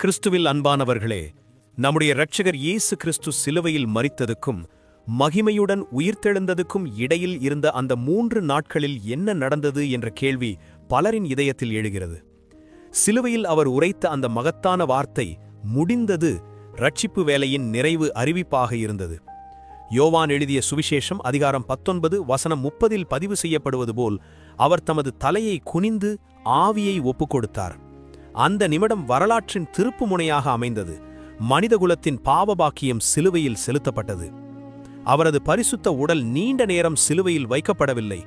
கிறிஸ்துவில் அன்பானவர்களே நம்முடைய இரட்சகர் இயேசு கிறிஸ்து சிலுவையில் மறித்ததுக்கும் மகிமையுடன் உயிர்த்தெழுந்ததுக்கும் இடையில் இருந்த அந்த மூன்று நாட்களில் என்ன நடந்தது என்ற கேள்வி பலரின் இதயத்தில் எழுகிறது. சிலுவையில் அவர் உரைத்த அந்த மகத்தான வார்த்தை முடிந்தது ரட்சிப்பு வேலையின் நிறைவு அறிவிப்பாக இருந்தது. யோவான் எழுதிய சுவிசேஷம் அதிகாரம் பத்தொன்பது வசனம் முப்பதில் பதிவு செய்யப்படுவது போல் அவர் தமது தலையை குனிந்து ஆவியை ஒப்புக்கொடுத்தார். அந்த நிமிடம் வரலாற்றின் திருப்பு முனையாக அமைந்தது. மனிதகுலத்தின் பாவபாக்கியம் சிலுவையில் செலுத்தப்பட்டது. அவரது பரிசுத்த உடல் நீண்ட நேரம் சிலுவையில் வைக்கப்படவில்லை.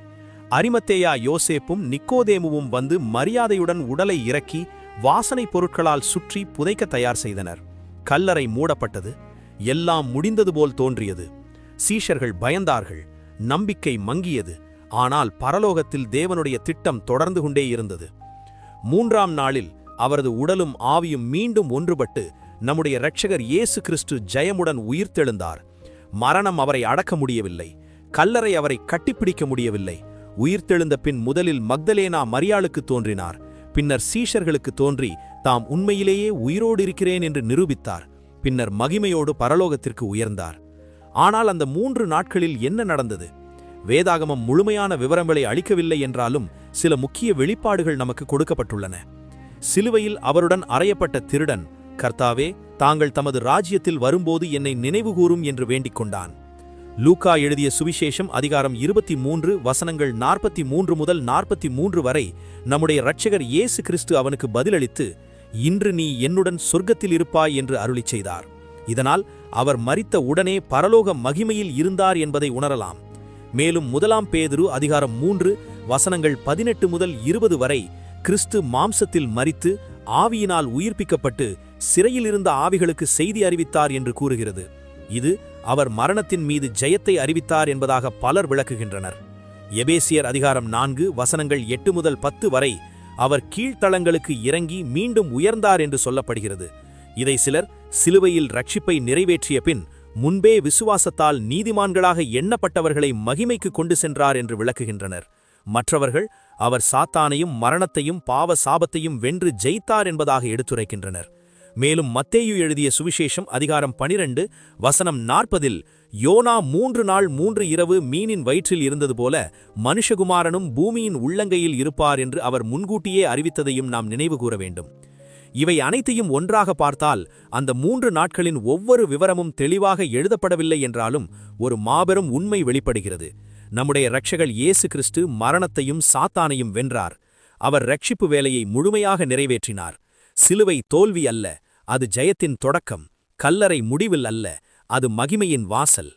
அரிமத்தேயா யோசேப்பும் நிக்கோதேமுவும் வந்து மரியாதையுடன் உடலை இறக்கி வாசனை பொருட்களால் சுற்றி புதைக்க தயார் செய்தனர். கல்லறை மூடப்பட்டது. எல்லாம் முடிந்தது போல் தோன்றியது. சீஷர்கள் பயந்தார்கள். நம்பிக்கை மங்கியது. ஆனால் பரலோகத்தில் தேவனுடைய திட்டம் தொடர்ந்து கொண்டே இருந்தது. மூன்றாம் நாளில் அவரது உடலும் ஆவியும் மீண்டும் ஒன்றுபட்டு நம்முடைய இரட்சகர் இயேசு கிறிஸ்து ஜெயமுடன் உயிர்த்தெழுந்தார். மரணம் அவரை அடக்க முடியவில்லை. கல்லறை அவரை கட்டிப்பிடிக்க முடியவில்லை. உயிர்த்தெழுந்த பின் முதலில் மக்தலேனா மரியாளுக்கு தோன்றினார். பின்னர் சீஷர்களுக்கு தோன்றி தாம் உண்மையிலேயே உயிரோடு இருக்கிறேன் என்று நிரூபித்தார். பின்னர் மகிமையோடு பரலோகத்திற்கு உயர்ந்தார். ஆனால் அந்த மூன்று நாட்களில் என்ன நடந்தது? வேதாகமம் முழுமையான விவரங்களை அளிக்கவில்லை என்றாலும் சில முக்கிய வெளிப்பாடுகள் நமக்கு கொடுக்கப்பட்டுள்ளன. சிலுவையில் அவருடன் அறையப்பட்ட திருடன் கர்த்தாவே தாங்கள் தமது ராஜ்யத்தில் வரும்போது என்னை நினைவுகூரும் என்று வேண்டிக் கொண்டான் லூக்கா எழுதிய சுவிசேஷம் அதிகாரம் இருபத்தி மூன்று வசனங்கள் நாற்பத்தி மூன்று முதல் நாற்பத்தி மூன்று வரை நம்முடைய இரட்சகர் இயேசு கிறிஸ்து அவனுக்கு பதிலளித்து இன்று நீ என்னுடன் சொர்க்கத்தில் இருப்பாய் என்று அருளிச் செய்தார். இதனால் அவர் மறித்த உடனே பரலோக மகிமையில் இருந்தார் என்பதை உணரலாம். மேலும் முதலாம் பேதுரு அதிகாரம் மூன்று வசனங்கள் பதினெட்டு முதல் இருபது வரை கிறிஸ்து மாம்சத்தில் மரித்து ஆவியினால் உயிர்ப்பிக்கப்பட்டு சிறையில் இருந்த ஆவிகளுக்கு செய்தி அறிவித்தார் என்று கூறுகிறது. இது அவர் மரணத்தின் மீது ஜெயத்தை அறிவித்தார் என்பதாக பலர் விளக்குகின்றனர். எபேசியர் அதிகாரம் நான்கு வசனங்கள் எட்டு முதல் பத்து வரை அவர் கீழ்த்தளங்களுக்கு இறங்கி மீண்டும் உயர்ந்தார் என்று சொல்லப்படுகிறது. இதை சிலர் சிலுவையில் ரட்சிப்பை நிறைவேற்றிய பின் முன்பே விசுவாசத்தால் நீதிமான்களாக எண்ணப்பட்டவர்களை மகிமைக்கு கொண்டு சென்றார் என்று விளக்குகின்றனர். மற்றவர்கள் அவர் சாத்தானையும் மரணத்தையும் பாவ சாபத்தையும் வென்று ஜெயித்தார் என்பதாக எடுத்துரைக்கின்றனர். மேலும் மத்தேயு எழுதிய சுவிசேஷம் அதிகாரம் பனிரெண்டு வசனம் நாற்பதில் யோனா மூன்று நாள் மூன்று இரவு மீனின் வயிற்றில் இருந்தது போல மனுஷகுமாரனும் பூமியின் உள்ளங்கையில் இருப்பார் என்று அவர் முன்கூட்டியே அறிவித்ததையும் நாம் நினைவு கூற வேண்டும். இவை அனைத்தையும் ஒன்றாக பார்த்தால் அந்த மூன்று நாட்களின் ஒவ்வொரு விவரமும் தெளிவாக எழுதப்படவில்லை என்றாலும் ஒரு மாபெரும் உண்மை வெளிப்படுகிறது. நம்முடைய இரட்சகர் இயேசு கிறிஸ்து மரணத்தையும் சாத்தானையும் வென்றார். அவர் ரட்சிப்பு வேலையை முழுமையாக நிறைவேற்றினார். சிலுவை தோல்வி அல்ல அது ஜெயத்தின் தொடக்கம் கல்லறை முடிவில் அல்ல அது மகிமையின் வாசல்.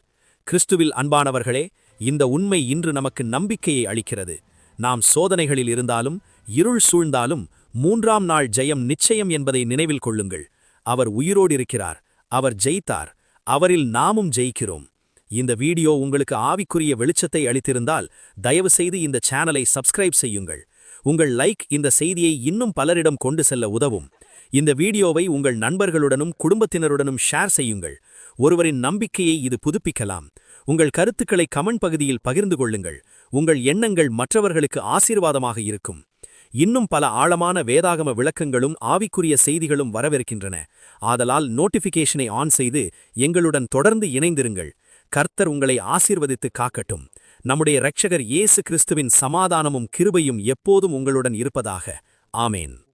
கிறிஸ்துவில் அன்பானவர்களே இந்த உண்மை இன்று நமக்கு நம்பிக்கையை அளிக்கிறது. நாம் சோதனைகளில் இருந்தாலும் இருள் சூழ்ந்தாலும் மூன்றாம் நாள் ஜெயம் நிச்சயம் என்பதை நினைவில் கொள்ளுங்கள். அவர் உயிரோடிருக்கிறார் அவர் ஜெயித்தார் அவரில் நாமும் ஜெயிக்கிறோம். இந்த வீடியோ உங்களுக்கு ஆவிக்குரிய வெளிச்சத்தை அளித்திருந்தால் தயவுசெய்து இந்த சேனலை சப்ஸ்கிரைப் செய்யுங்கள். உங்கள் லைக் இந்த செய்தியை இன்னும் பலரிடம் கொண்டு செல்ல உதவும். இந்த வீடியோவை உங்கள் நண்பர்களுடனும் குடும்பத்தினருடனும் ஷேர் செய்யுங்கள். ஒருவரின் நம்பிக்கையை இது புதுப்பிக்கலாம். உங்கள் கருத்துக்களை கமெண்ட் பகுதியில் பகிர்ந்து கொள்ளுங்கள். உங்கள் எண்ணங்கள் மற்றவர்களுக்கு ஆசீர்வாதமாக இருக்கும். இன்னும் பல ஆழமான வேதாகம விளக்கங்களும் ஆவிக்குரிய செய்திகளும் வரவிருக்கின்றன. ஆதலால் நோட்டிஃபிகேஷனை ஆன் செய்து எங்களுடன் தொடர்ந்து இணைந்திருங்கள். கர்த்தர் உங்களை ஆசீர்வதித்து காக்கட்டும். நம்முடைய இரட்சகர் இயேசு கிறிஸ்துவின் சமாதானமும் கிருபையும் எப்போதும் உங்களுடன் இருப்பதாக. ஆமேன்.